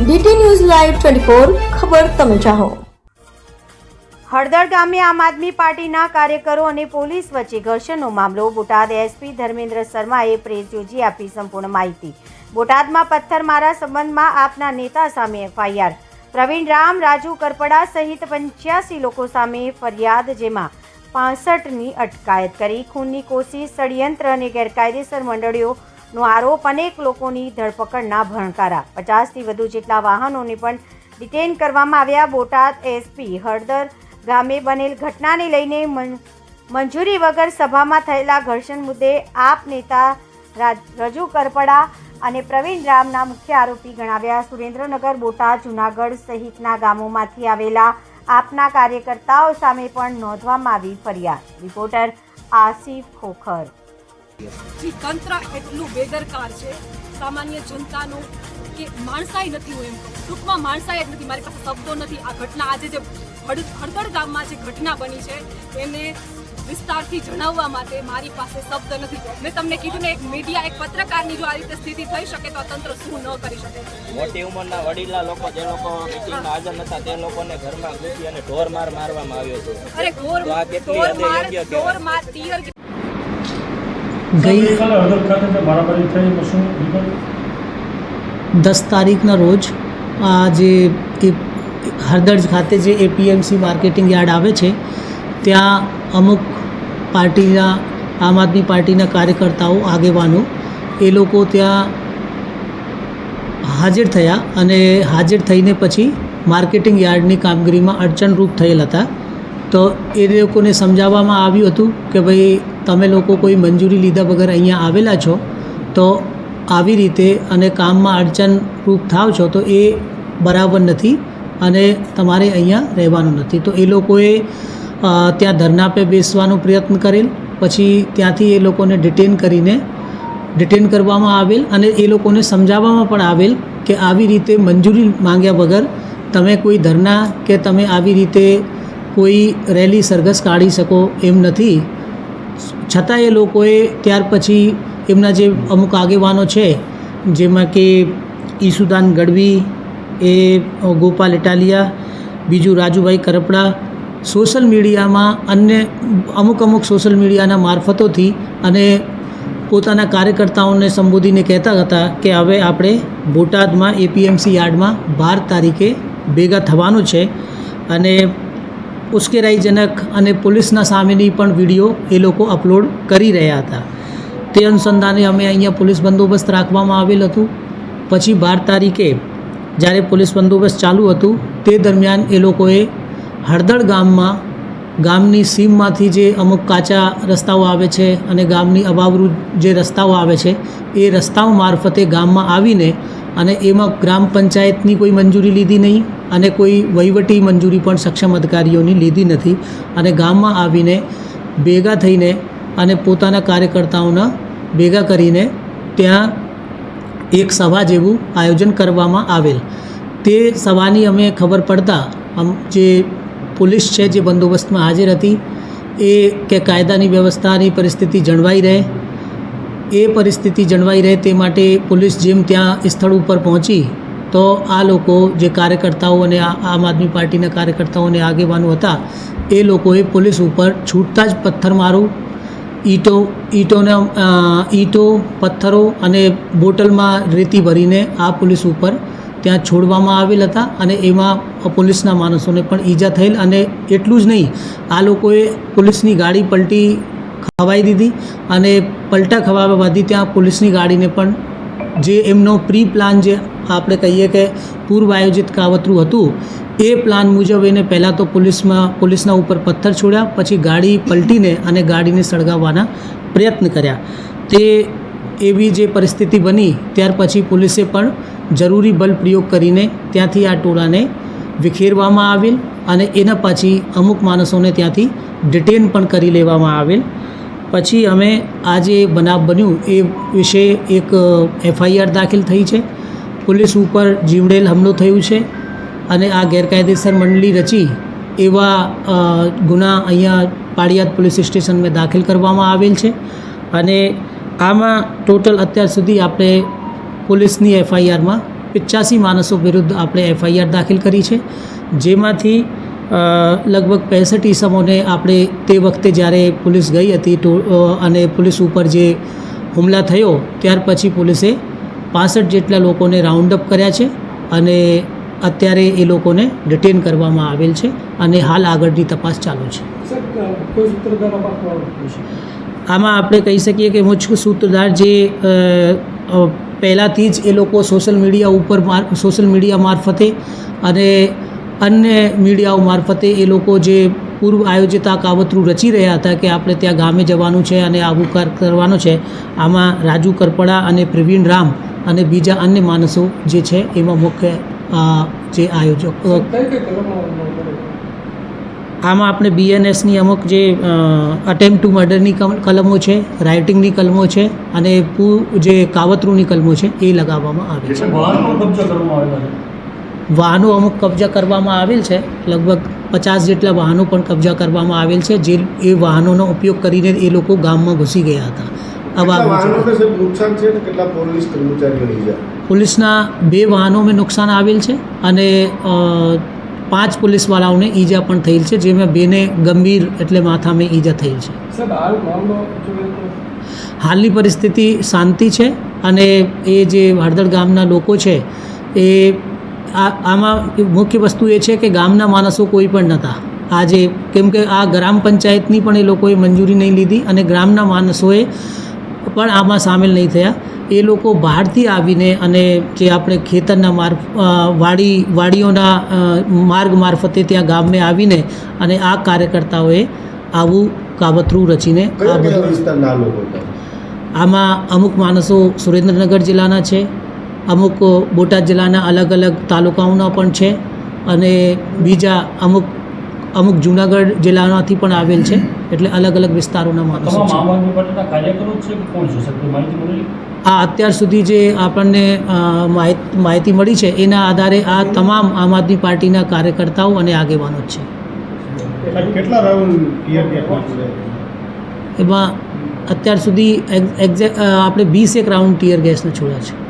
DT news live twenty four ખબર તમે ચાહો. હળદર ગામે આમ આદમી પાર્ટીના કાર્યકરો અને પોલીસ વચ્ચે ઘર્ષણનો મામલો. બોટાદ એસપી ધર્મેન્દ્ર શર્માએ પ્રેસ યોજી આપી સંપૂર્ણ માહિતી. બોટાદમાં પથ્થરમારા સંબંધમાં આપના નેતા સામે એફઆઈઆર. પ્રવીણ રામ, રાજુ કરપડા સહિત પંચ્યાસી લોકો સામે ફરિયાદ, જેમાં પાસઠની અટકાયત કરી. ખૂનની કોશિશ, ષડયંત્ર અને ગેરકાયદેસર મંડળીઓનો આરોપ અનેક લોકોની ધરપકડના ભણકારા. પચાસથી વધુ જેટલા વાહનોને પણ ડિટેન કરવામાં આવ્યા. બોટાદ એસપી હળદર ગામે બનેલ ઘટનાને લઈને મંજૂરી વગર સભામાં થયેલા ઘર્ષણ મુદ્દે આપ નેતા રજુ કરપડા અને પ્રવીણ રામના મુખ્ય આરોપી ગણાવ્યા. સુરેન્દ્રનગર, બોટાદ, જુનાગઢ સહિતના ગામોમાંથી આવેલા આપના કાર્યકર્તાઓ સામે પણ નોંધવામાં આવી ફરિયાદ. રિપોર્ટર આસિફ ખોખર. જે તંત્ર એટલું બેદરકાર છે. સામાન્ય જનતાનું કે માણસાઈ નથી હું એમ. કહું ટૂંકમાં માણસાઈ જ નથી. મારી પાસે શબ્દો નથી. આ ઘટના આજે જે હળ- હળદળ ગામમાં જે ઘટના બની છે એને વિસ્તારથી જણાવવા માટે મારી પાસે શબ્દ નથી. મેં તમને કીધું ને એક મીડિયા એક પત્રકારની જો આ રીતે સ્થિતિ થઈ શકે તો તંત્ર શું ન કરી શકે. મોટી ઉંમરના વડીલા લોકો જે લોકો મિટિંગમાં હાજર નતા તે લોકોને ઘરમાં ઘૂસી અને ઢોર માર મારવામાં આવ્યો છે અરે ઢોર માર ઢોર માર ટીયર ગઈ દસ તારીખના રોજ આ જે હરદર્જ ખાતે જે એપીએમસી માર્કેટિંગ યાર્ડ આવે છે ત્યાં અમુક પાર્ટીના આમ આદમી પાર્ટીના કાર્યકર્તાઓ આગેવાનો એ લોકો ત્યાં હાજર થયા અને હાજર થઈને પછી માર્કેટિંગ યાર્ડની કામગીરીમાં અડચણરૂપ થયેલ હતા. તો એ લોકોને સમજાવવામાં આવ્યું હતું કે ભાઈ તમે લોકો કોઈ મંજૂરી લીધા વગર અહીંયા આવેલા છો, તો આવી રીતે અને કામમાં અડચણરૂપ થાવ છો, તો એ બરાબર નથી અને તમારે અહીંયા રહેવાનું નથી. તો એ લોકોએ ત્યાં ધરના પે બેસવાનો પ્રયત્ન કરેલ, પછી ત્યાંથી એ લોકોને ડિટેન કરીને ડિટેન કરવામાં આવેલ અને એ લોકોને સમજાવવામાં પણ આવેલ કે આવી રીતે મંજૂરી માંગ્યા વગર તમે કોઈ ધરના કે તમે આવી રીતે કોઈ રેલી સરઘસ કાઢી શકો એમ નથી. છતાં એ લોકોએ ત્યાર પછી એમના જે અમુક આગેવાનો છે, જેમાં કે ઈસુદાન ગઢવી, એ ગોપાલ ઇટાલિયા, બીજું રાજુભાઈ કરપડા, સોશિયલ મીડિયામાં અન્ય અમુક અમુક સોશિયલ મીડિયાના મારફતોથી અને પોતાના કાર્યકર્તાઓને સંબોધીને કહેતા હતા કે હવે આપણે બોટાદમાં એપીએમસી યાર્ડમાં બાર તારીખે ભેગા થવાનું છે અને ઉશ્કેરાઈજનક અને પોલીસના સામેની પણ વીડિયો એ લોકો અપલોડ કરી રહ્યા હતા. તે અનુસંધાને અમે અહીંયા પોલીસ બંદોબસ્ત રાખવામાં આવેલ હતું. પછી બાર તારીખે જ્યારે પોલીસ બંદોબસ્ત ચાલુ હતું, તે દરમિયાન એ લોકોએ હળદળ ગામમાં, ગામની સીમમાંથી જે અમુક કાચા રસ્તાઓ આવે છે અને ગામની અભાવરૂ જે રસ્તાઓ આવે છે, એ રસ્તાઓ મારફતે ગામમાં આવીને અને એમાં ગ્રામ પંચાયતની કોઈ મંજૂરી લીધી નહીં અને કોઈ વહીવટી મંજૂરી પણ સક્ષમ અધિકારીઓની લીધી નથી. અને ગામમાં આવીને ભેગા થઈને અને પોતાના કાર્યકર્તાઓના ભેગા કરીને ત્યાં એક સભા જેવું આયોજન કરવામાં આવેલ. તે સભાની અમે ખબર પડતા જે પોલીસ છે, જે બંદોબસ્તમાં હાજર હતી, એ કે કાયદાની વ્યવસ્થાની પરિસ્થિતિ જળવાઈ રહે એ પરિસ્થિતિ જળવાઈ રહે તે માટે પોલીસ જેમ ત્યાં સ્થળ ઉપર પહોંચી, તો આ લોકો જે કાર્યકર્તાઓ અને આમ આદમી પાર્ટીના કાર્યકર્તાઓ અને આગેવાનો હતા, એ લોકોએ પોલીસ ઉપર છૂટતા જ પથ્થરમારો ઈંટો, ઈંટોને ઈંટો, પથ્થરો અને બોટલમાં રેતી ભરીને આ પોલીસ ઉપર ત્યાં છોડવામાં આવેલ હતા અને એમાં પોલીસના માણસોને પણ ઈજા થયેલ અને એટલું જ નહીં, આ લોકોએ પોલીસની ગાડી પલટી ખવાઈ દીધી અને પલટા ખવાવાથી ત્યાં પોલીસની ગાડીને પણ જે એમનો પ્રી પ્લાન જે આપણે કહીએ કે પૂર્વ આયોજિત કાવતરું હતું, એ પ્લાન મુજબ એને પહેલાં તો પોલીસમાં, પોલીસના ઉપર પથ્થર છોડ્યા, પછી ગાડી પલટીને અને ગાડીને સળગાવવાના પ્રયત્ન કર્યા. તે એવી જે પરિસ્થિતિ બની, ત્યાર પછી પોલીસે પણ જરૂરી બલ પ્રયોગ કરીને ત્યાંથી આ ટોળાને વિખેરવામાં આવેલ અને એના પછી અમુક માણસોને ત્યાંથી ડિટેન પણ કરી લેવામાં આવેલ. પછી અમે આ જે બનાવ બન્યું એ વિશે એક એફઆઈઆર દાખલ થઈ છે. પોલીસ ઉપર જીવડેલ હુમલો થયું છે અને આ ગેરકાયદેસર મંડળી રચી એવા ગુના અહીંયા પાળિયાદ પોલીસ સ્ટેશનમાં દાખલ કરવામાં આવેલ છે. અને આમાં ટોટલ અત્યાર સુધી આપણે પોલીસની એફઆઈઆરમાં પિચ્યાસી માણસો વિરુદ્ધ આપણે એફઆઈઆર દાખલ કરી છે. જેમાંથી લગભગ પેંસઠ ઈસમોને આપણે તે વખતે જ્યારે પોલીસ ગઈ હતી અને પોલીસ ઉપર જે હુમલા થયો ત્યાર પછી પોલીસે પાસઠ જેટલા લોકોને રાઉન્ડ અપ કર્યા છે અને અત્યારે એ લોકોને ડિટેન કરવામાં આવેલ છે અને હાલ આગળની તપાસ ચાલુ છે. આમાં આપણે કહી શકીએ કે મુખ્ય સૂત્રધાર જે પહેલાંથી જ એ લોકો સોશિયલ મીડિયા ઉપર સોશિયલ મીડિયા મારફતે અને અન્ય મીડિયાઓ મારફતે એ લોકો જે પૂર્વ આયોજિત આ કાવતરું રચી રહ્યા હતા કે આપણે ત્યાં ગામે જવાનું છે અને આવું કાર કરવાનું છે આમાં રાજુ કરપડા અને પ્રવીણ રામ અને બીજા અન્ય માણસો જે છે એમાં મુખ્ય જે આયોજક કઈ કઈ કલમો આમાં આપણે બીએનએસની અમુક જે અટેમ્પ ટુ મર્ડરની કલમો છે રાઇટિંગની કલમો છે અને પૂ જે કાવતરૂની કલમો છે એ લગાવવામાં આવે છે. વાહન અમુક કબજા કરવામાં આવેલ છે. લગભગ પચાસ જેટલા વાહનો પણ કબજા કરવામાં આવેલ છે જે એ વાહનોનો ઉપયોગ કરીને એ લોકો ગામમાં ઘૂસી ગયા હતા. આવા પોલીસના બે વાહનોમાં નુકસાન આવેલ છે અને પાંચ પોલીસવાળાઓને ઈજા પણ થયેલ છે જેમાં બેને ગંભીર એટલે માથામાં ઈજા થયેલ છે. હાલની પરિસ્થિતિ શાંતિ છે અને એ જે હળદર ગામના લોકો છે એ આ આમાં મુખ્ય વસ્તુ એ છે કે ગામના માણસો કોઈ પણ નહોતા આજે કેમ કે આ ગ્રામ પંચાયતની પણ એ લોકોએ મંજૂરી નહીં લીધી અને ગ્રામના માણસોએ પણ આમાં સામેલ નહીં થયા. એ લોકો બહારથી આવીને અને જે આપણે ખેતરના માર્ફ વાડી વાડીઓના માર્ગ મારફતે ત્યાં ગામને આવીને અને આ કાર્યકર્તાઓએ આવું કાવતરું રચીને આ બધું આમાં અમુક માણસો સુરેન્દ્રનગર જિલ્લાના છે અમુક બોટાદ જિલ્લાના અલગ અલગ તાલુકાઓના પણ છે અને બીજા અમુક અમુક જુનાગઢ જિલ્લામાંથી પણ આવેલ છે એટલે અલગ અલગ વિસ્તારોના માણસો છે. આ અત્યાર સુધી જે આપણને માહિતી મળી છે એના આધારે આ તમામ આમ આદમી પાર્ટીના કાર્યકર્તાઓ અને આગેવાનો જ છે. કેટલા એમાં અત્યાર સુધી એક્ઝેક્ટ આપણે વીસ એક રાઉન્ડ ટીયર ગેસને છોડ્યા છે.